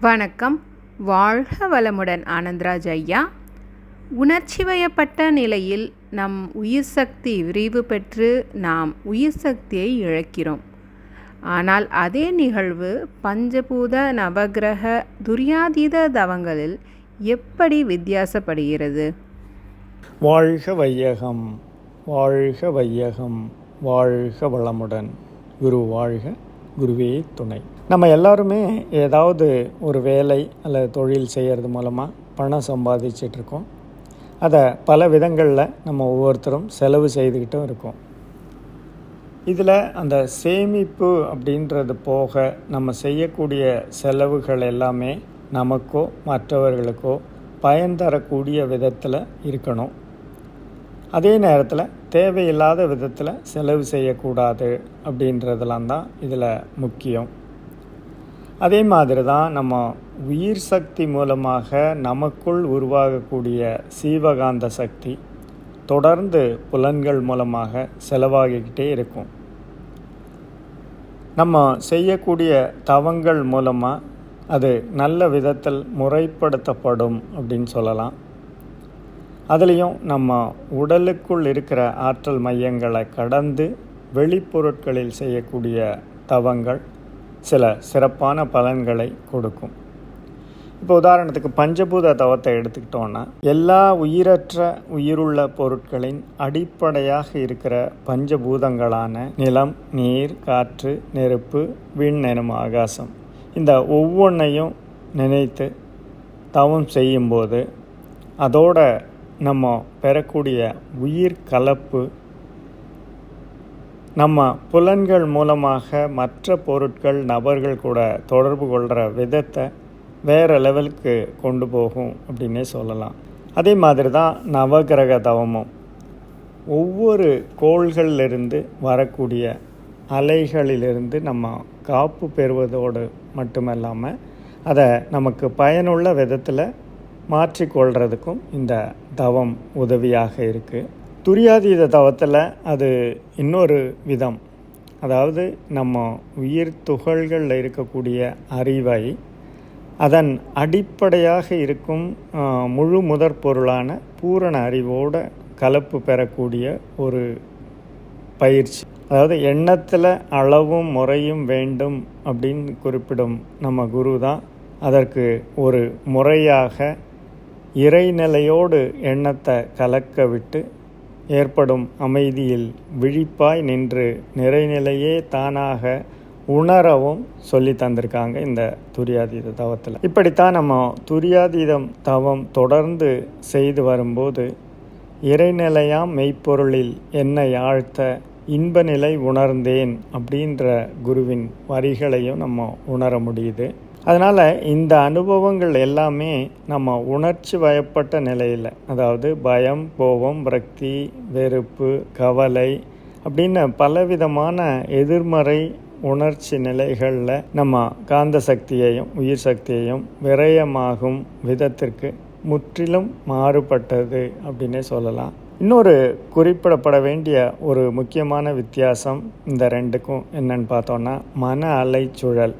வணக்கம். வாழ்க வளமுடன் ஆனந்தராஜ் ஐயா. உணர்ச்சி வயப்பட்ட நிலையில் நம் உயிர் சக்தி விரிவு பெற்று நாம் உயிர் சக்தியை இழக்கிறோம். ஆனால் அதே நிகழ்வு பஞ்சபூத நவகிரக துரியாதீத தவங்களில் எப்படி வித்தியாசப்படுகிறது? வாழ்க வையகம் வாழ்க வையகம் வாழ்க வளமுடன். குரு வாழ்க குருவே துணை. நம்ம எல்லாருமே ஏதாவது ஒரு வேலை அல்லது தொழில் செய்கிறது மூலமாக பணம் சம்பாதிச்சிட்ருக்கோம். அதை பல விதங்களில் நம்ம ஒவ்வொருத்தரும் செலவு செய்துக்கிட்டும் இருக்கோம். இதில் அந்த சேமிப்பு அப்படின்றது போக நம்ம செய்யக்கூடிய செலவுகள் எல்லாமே நமக்கோ மற்றவர்களுக்கோ பயன் தரக்கூடிய விதத்தில் இருக்கணும். அதே நேரத்தில் தேவையில்லாத விதத்தில் செலவு செய்யக்கூடாது அப்படின்றதெல்லாம் தான் இதில் முக்கியம். அதே மாதிரி தான் நம்ம உயிர் சக்தி மூலமாக நமக்குள் உருவாகக்கூடிய சீவகாந்த சக்தி தொடர்ந்து புலன்கள் மூலமாக செலவாகிக்கிட்டே இருக்கும். நம்ம செய்யக்கூடிய தவங்கள் மூலமாக அது நல்ல விதத்தில் முறைப்படுத்தப்படும் அப்படின்னு சொல்லலாம். அதுலேயும் நம்ம உடலுக்குள் இருக்கிற ஆற்றல் மையங்களை கடந்து வெளிப்பொருட்களில் செய்யக்கூடிய தவங்கள் சில சிறப்பான பலன்களை கொடுக்கும். இப்போ உதாரணத்துக்கு பஞ்சபூத தவத்தை எடுத்துக்கிட்டோன்னா எல்லா உயிரற்ற உயிருள்ள பொருட்களின் அடிப்படையாக இருக்கிற பஞ்சபூதங்களான நிலம் நீர் காற்று நெருப்பு விண் எனும் ஆகாசம். இந்த ஒவ்வொன்றையும் நினைத்து தவம் செய்யும்போது அதோட நம்ம பெறக்கூடிய உயிர் கலப்பு நம்ம புலன்கள் மூலமாக மற்ற பொருட்கள் நபர்கள் கூட தொடர்பு கொள்கிற விதத்தை வேறு லெவலுக்கு கொண்டு போகும் அப்படின்னே சொல்லலாம். அதே மாதிரி தான் நவகிரக தவமும். ஒவ்வொரு கோள்களிலிருந்து வரக்கூடிய அலைகளிலிருந்து நம்ம காப்பு பெறுவதோடு மட்டுமல்லாமல் அதை நமக்கு பயனுள்ள விதத்தில் மாற்றிக்கொள்கிறதுக்கும் இந்த தவம் உதவியாக இருக்குது துரியாதீத தவத்தில் அது இன்னொரு விதம். அதாவது நம்ம உயிர் துகள்களில் இருக்கக்கூடிய அறிவை அதன் அடிப்படையாக இருக்கும் முழு முதற் பொருளான பூரண அறிவோட கலப்பு பெறக்கூடிய ஒரு பயிற்சி. அதாவது எண்ணத்தில் அளவும் முறையும் வேண்டும் அப்படின்னு குறிப்பிடும் நம்ம குரு தான். அதற்கு ஒரு முறையாக இறைநிலையோடு எண்ணத்தை கலக்க விட்டு ஏற்படும் அமைதியில் விழிப்பாய் நின்று நிறைநிலையே தானாக உணரவும் சொல்லி தந்திருக்காங்க இந்த துரியாதீத தவத்தில். இப்படித்தான் நம்ம துரியாதீதம் தவம் தொடர்ந்து செய்து வரும்போது இறைநிலையாம் மெய்ப்பொருளில் என்னை ஆழ்த்த இன்ப நிலை உணர்ந்தேன் அப்படின்ற குருவின் வரிகளையும் நம்ம உணர முடியுது. அதனால் இந்த அனுபவங்கள் எல்லாமே நம்ம உணர்ச்சி வயப்பட்ட நிலையில் அதாவது பயம் கோபம் விரக்தி வெறுப்பு கவலை அப்படின்னு பலவிதமான எதிர்மறை உணர்ச்சி நிலைகளில் நம்ம காந்த சக்தியையும் உயிர் சக்தியையும் விரயமாகும் விதத்திற்கு முற்றிலும் மாறுபட்டது அப்படின்னே சொல்லலாம். இன்னொரு குறிப்பிடப்பட வேண்டிய ஒரு முக்கியமான வித்தியாசம் இந்த ரெண்டுக்கும் என்னன்னு பார்த்தோன்னா மன அலைச்சுழல்.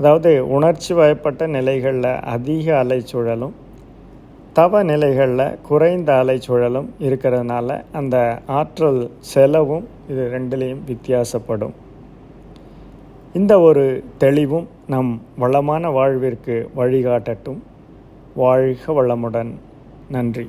அதாவது உணர்ச்சி வயப்பட்ட நிலைகளில் அதிக அலைச்சூழலும் தவ நிலைகளில் குறைந்த அலைச்சூழலும் இருக்கிறதுனால அந்த ஆற்றல் செலவும் இது ரெண்டுலேயும் வித்தியாசப்படும். இந்த ஒரு தெளிவும் நம் வளமான வாழ்விற்கு வழிகாட்டட்டும். வாழ்க வளமுடன். நன்றி.